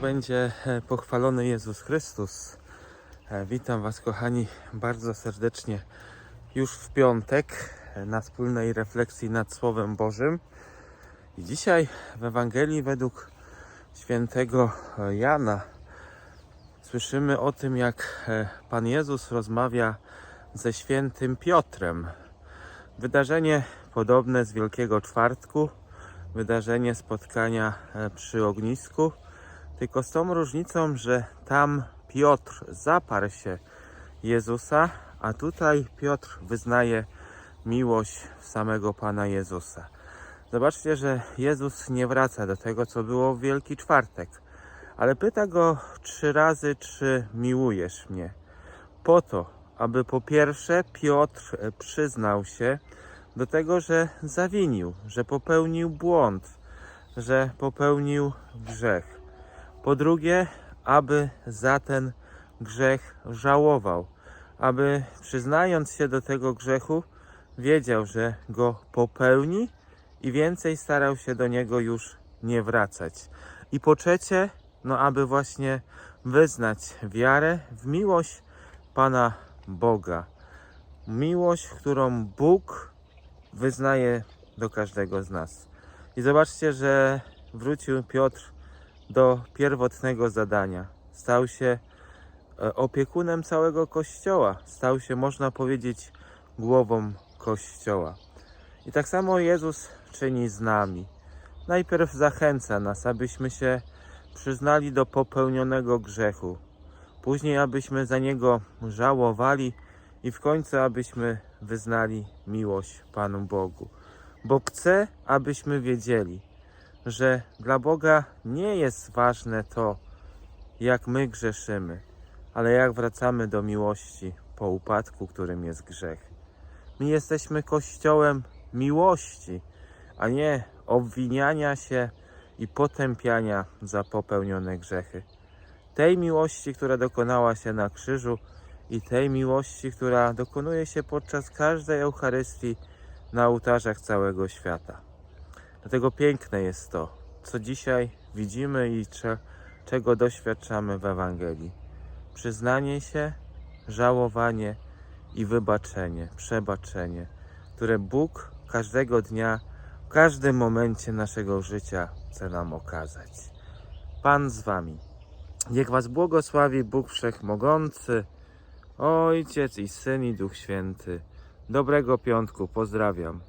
będzie e, pochwalony Jezus Chrystus. E, Witam Was, kochani, bardzo serdecznie już w piątek e, na wspólnej refleksji nad Słowem Bożym. I dzisiaj w Ewangelii według świętego Jana słyszymy o tym, jak Pan Jezus rozmawia ze świętym Piotrem. Wydarzenie podobne z Wielkiego Czwartku, wydarzenie spotkania przy ognisku, tylko z tą różnicą, że tam Piotr zaparł się Jezusa, a tutaj Piotr wyznaje miłość samego Pana Jezusa. Zobaczcie, że Jezus nie wraca do tego, co było w Wielki Czwartek, ale pyta go trzy razy, czy miłujesz mnie. Po to, aby po pierwsze Piotr przyznał się do tego, że zawinił, że popełnił błąd, że popełnił grzech. Po drugie, aby za ten grzech żałował, aby przyznając się do tego grzechu, wiedział, że go popełni i więcej starał się do niego już nie wracać. I po trzecie, no aby właśnie wyznać wiarę w miłość Pana Boga. Miłość, którą Bóg wyznaje do każdego z nas. I zobaczcie, że wrócił Piotr do pierwotnego zadania. Stał się e, opiekunem całego kościoła. Stał się, można powiedzieć, głową kościoła. I tak samo Jezus czyni z nami. Najpierw zachęca nas, abyśmy się przyznali do popełnionego grzechu. Później, abyśmy za niego żałowali i w końcu, abyśmy wyznali miłość Panu Bogu. Bo chce, abyśmy wiedzieli, że dla Boga nie jest ważne to, jak my grzeszymy, ale jak wracamy do miłości po upadku, którym jest grzech. My jesteśmy kościołem miłości, a nie obwiniania się i potępiania za popełnione grzechy. Tej miłości, która dokonała się na krzyżu i tej miłości, która dokonuje się podczas każdej Eucharystii na ołtarzach całego świata. Dlatego piękne jest to, co dzisiaj widzimy i cze- czego doświadczamy w Ewangelii. Przyznanie się, żałowanie i wybaczenie, przebaczenie, które Bóg każdego dnia, w każdym momencie naszego życia chce nam okazać. Pan z Wami. Niech Was błogosławi Bóg Wszechmogący, Ojciec i Syn i Duch Święty. Dobrego piątku, pozdrawiam.